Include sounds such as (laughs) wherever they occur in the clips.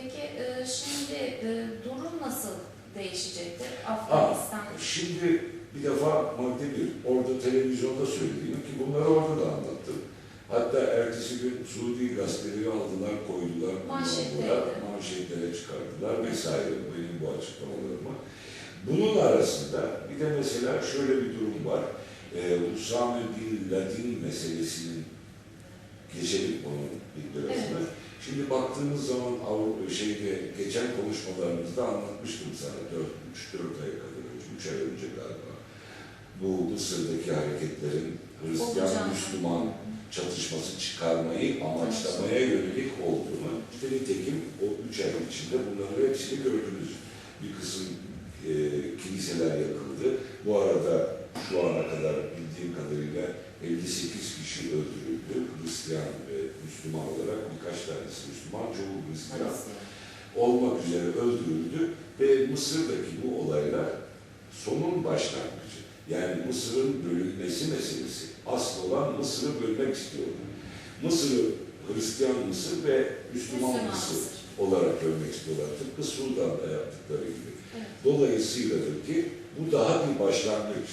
Peki e, şimdi e, durum nasıl değişecektir Afganistan? şimdi bir defa madde bir, orada televizyonda söylediğim ki bunları orada da anlattım. Hatta ertesi gün Suudi gazeteleri aldılar, koydular, kullandılar, manşetlere çıkardılar vesaire benim bu açıklamalarıma. Bunun arasında bir de mesela şöyle bir durum var. Ee, Usame Bin Laden meselesinin geçelim onun bir birazını. Şimdi baktığımız zaman Avrupa şeyde geçen konuşmalarımızda anlatmıştım sana 4 3 4 ay kadar önce, 3 ay önce galiba. Bu Mısır'daki hareketlerin Hristiyan Olacağını. Müslüman çatışması çıkarmayı amaçlamaya yönelik olduğunu, işte nitekim o üç ay içinde bunların hepsini gördünüz. Bir kısım e, kiliseler yakıldı. Bu arada şu ana kadar bildiğim kadarıyla 58 kişi öldürüldü. Hristiyan ve Müslüman olarak birkaç tanesi Müslüman, çoğu Hristiyan Hristiyan. olmak üzere öldürüldü ve Mısır'daki bu olaylar sonun başlangıcı. Yani Mısır'ın bölünmesi meselesi. Asıl olan Mısır'ı bölmek istiyorlar. Mısır'ı Hristiyan Mısır ve Müslüman, Müslüman Mısır, Mısır. olarak bölmek istiyorlar. Tıpkı Sudan'da yaptıkları gibi. Evet. Dolayısıyladır ki bu daha bir başlangıç.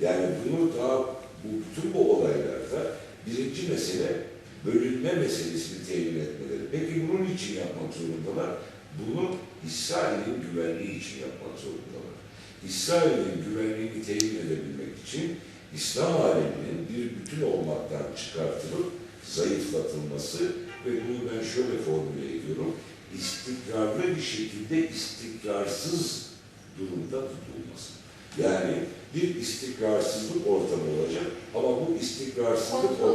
Yani bunu daha bu bütün bu olaylarda birinci mesele bölünme meselesini temin etmeleri. Peki bunun için yapmak zorundalar. Bunu İsrail'in güvenliği için yapmak zorundalar. İsrail'in güvenliğini temin edebilmek için İslam aleminin bir bütün olmaktan çıkartılıp zayıflatılması ve bunu ben şöyle formüle ediyorum. İstikrarlı bir şekilde istikrarsız durumda tutulması. Yani bir istikrarsızlık ortamı olacak ama bu istikrarsızlık or-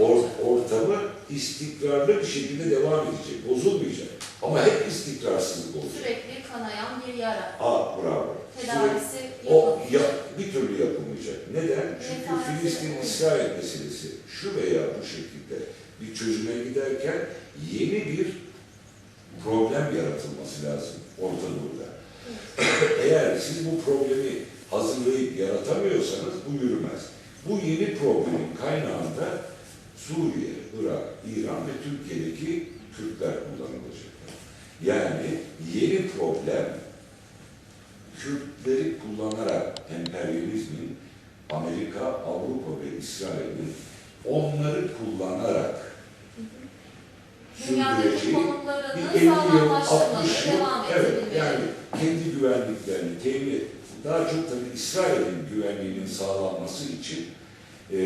or- ortamı istikrarlı bir şekilde devam edecek, bozulmayacak. Ama hep istikrarsızlık olacak. Sürekli kanayan bir yara. Aa bravo. Sürekli- Tedavisi o yapılacak. ya, bir türlü yapılmayacak. Neden? Çünkü Filistin-İsrail meselesi şu veya bu şekilde bir çözüme giderken yeni bir problem yaratılması lazım Orta Doğu'da. (coughs) Eğer siz bu problemi hazırlayıp yaratamıyorsanız bu yürümez. Bu yeni problemin kaynağında Suriye, Irak, İran ve Türkiye'deki Kürtler kullanılacaklar. Yani yeni problem Kürtleri kullanarak emperyalizmin Amerika, Avrupa ve İsrail'in onları kullanarak sürdüreceği bir 50 yıl, sağlamlaştırmalı, 60 yıl, evet, yani kendi güvenliklerini temin. Daha çok tabii İsrail'in güvenliğinin sağlanması için e,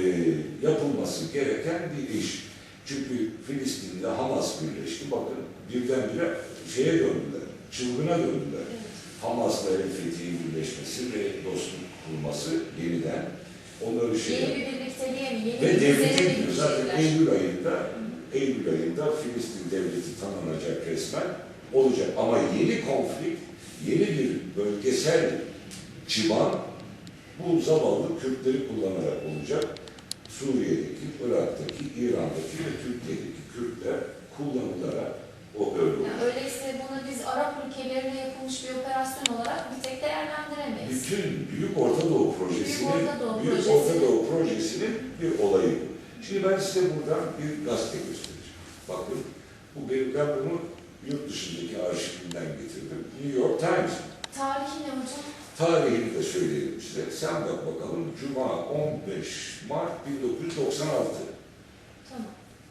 yapılması gereken bir iş. Çünkü Filistin'de Hamas birleşti. Bakın birdenbire şeye döndüler, çılgına döndüler. Evet. Hamas'la El Fethi'nin birleşmesi ve dostluk kurması yeniden onları şey Yeni bir birlikteliğe mi? Yeni ve bir devlete gidiyor. Zaten? Eylül ayında Eylül ayında Filistin devleti tanınacak resmen olacak. Ama yeni konflikt, yeni bir bölgesel çıban bu zavallı Kürtleri kullanarak olacak. Suriye'deki, Irak'taki, İran'daki ve Türkiye'deki Kürtler kullanılarak o olacak. Yani öyleyse bunu biz Arap ülkelerine yapılmış bir operasyon olarak bir tek değerlendiremeyiz. Bütün Büyük Orta Doğu Projesi'nin, Büyük Orta Doğu Büyük Projesi. Orta Doğu Projesi'nin bir olayı bu. Şimdi ben size buradan bir gazete göstereceğim. Bakın, bu benim, ben bunu yurt dışındaki arşivimden getirdim. New York Times. Tarihi ne hocam? Tarihini de söyleyelim size. Sen bak bakalım. Cuma 15 Mart 1996. Tamam.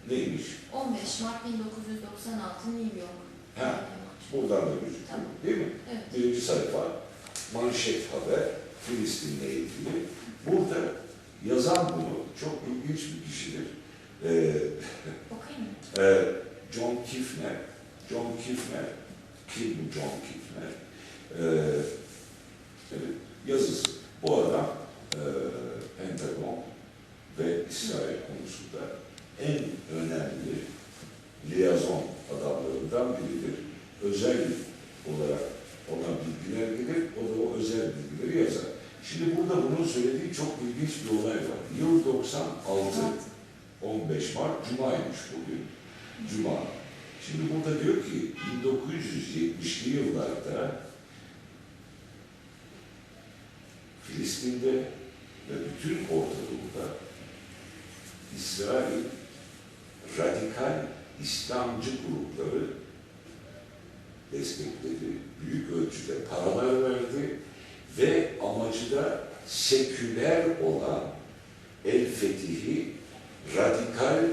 Neymiş? 15 Mart 1996 New York. Ha. Buradan da gözüküyor. Tamam. Değil mi? Evet. Birinci sayfa, manşet haber, Filistin'le ilgili. Burada yazan bunu çok ilginç bir kişidir. Ee, (laughs) e, John Kifner. John Kifner, kim bu John Kifner? Ee, yazısı. Bu adam e, Pentagon ve İsrail konusunda en önemli liyazon adamlarından biridir. Özel olarak ona bilgiler gelir, o da o özel bilgileri yazar. Şimdi burada bunun söylediği çok ilginç bir olay var. Yıl 96, 15 Mart, Cuma'ymış bugün. Cuma. Şimdi burada diyor ki 1970'li yıllarda Filistin'de ve bütün Orta Doğu'da İsrail radikal İslamcı grupları destekledi, büyük ölçüde paralar verdi ve amacı da seküler olan El Fetih'i radikal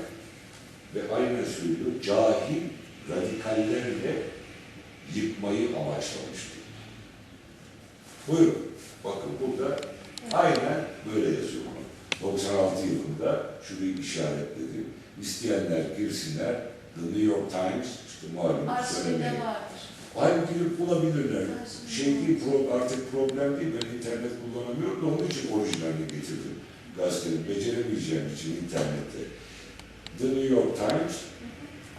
ve aynen söylüyor, cahil radikallerle yıkmayı amaçlamıştı. Buyurun, bakın burada aynen böyle yazıyor. 96 yılında şurayı işaretledim. İsteyenler girsinler. The New York Times, işte malum. Aynı girip bulabilirler. Şey değil, pro- artık problem değil. Ben internet kullanamıyorum da onun için orijinalini getirdim. Gazetenin beceremeyeceğim için internette. The New York Times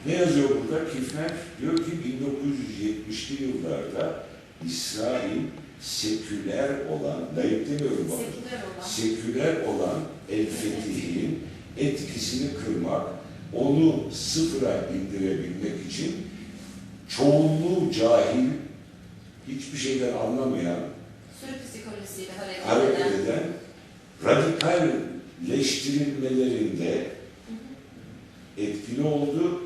ne yazıyor burada? Kifner diyor ki 1970'li yıllarda İsrail seküler olan, layık demiyorum bakın, Seküler olan. seküler olan El Fetih'in etkisini kırmak, onu sıfıra indirebilmek için çoğunluğu cahil, hiçbir şeyden anlamayan, hareket eden. eden, radikalleştirilmelerinde etkili oldu.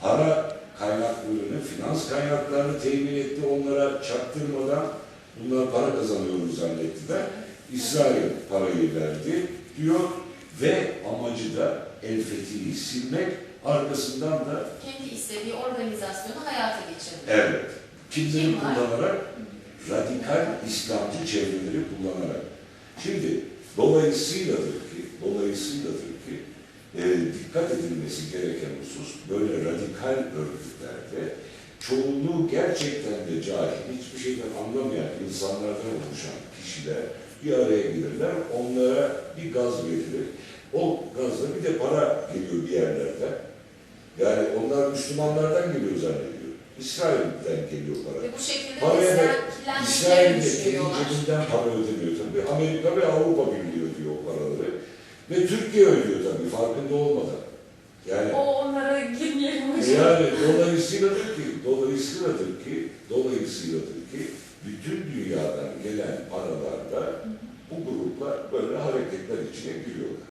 Para kaynaklarını, finans kaynaklarını temin etti onlara çaktırmadan bunlar para kazanıyoruz zannettiler. İsrail parayı verdi diyor ve amacı da El Fethi'yi silmek, arkasından da Kendi istediği organizasyonu hayata geçirdi. evet, kimleri Kim var? kullanarak? Radikal İslamcı çevreleri kullanarak. Şimdi dolayısıyladır ki, dolayısıyladır ki e, dikkat edilmesi gereken husus böyle radikal örgütlerde çoğunluğu gerçekten de cahil, hiçbir şeyden anlamayan insanlardan oluşan kişiler bir araya gelirler, onlara bir gaz verilir. O gazla bir de para geliyor bir yerlerden. Yani onlar Müslümanlardan geliyor zannediyor. İsrail'den geliyor para. Ve bu şekilde Paraya da İsrail'de cebinden para ödemiyor tabii. Amerika ve Avrupa Birliği ödüyor o paraları. Ve Türkiye ödüyor tabii farkında olmadan. Yani, o onlara girmeyelim hocam. Yani dolayısıyladır ki, dolayısıyladır ki, dolayısıyladır ki bütün dünyadan gelen paralarda bu gruplar böyle hareketler içine giriyorlar.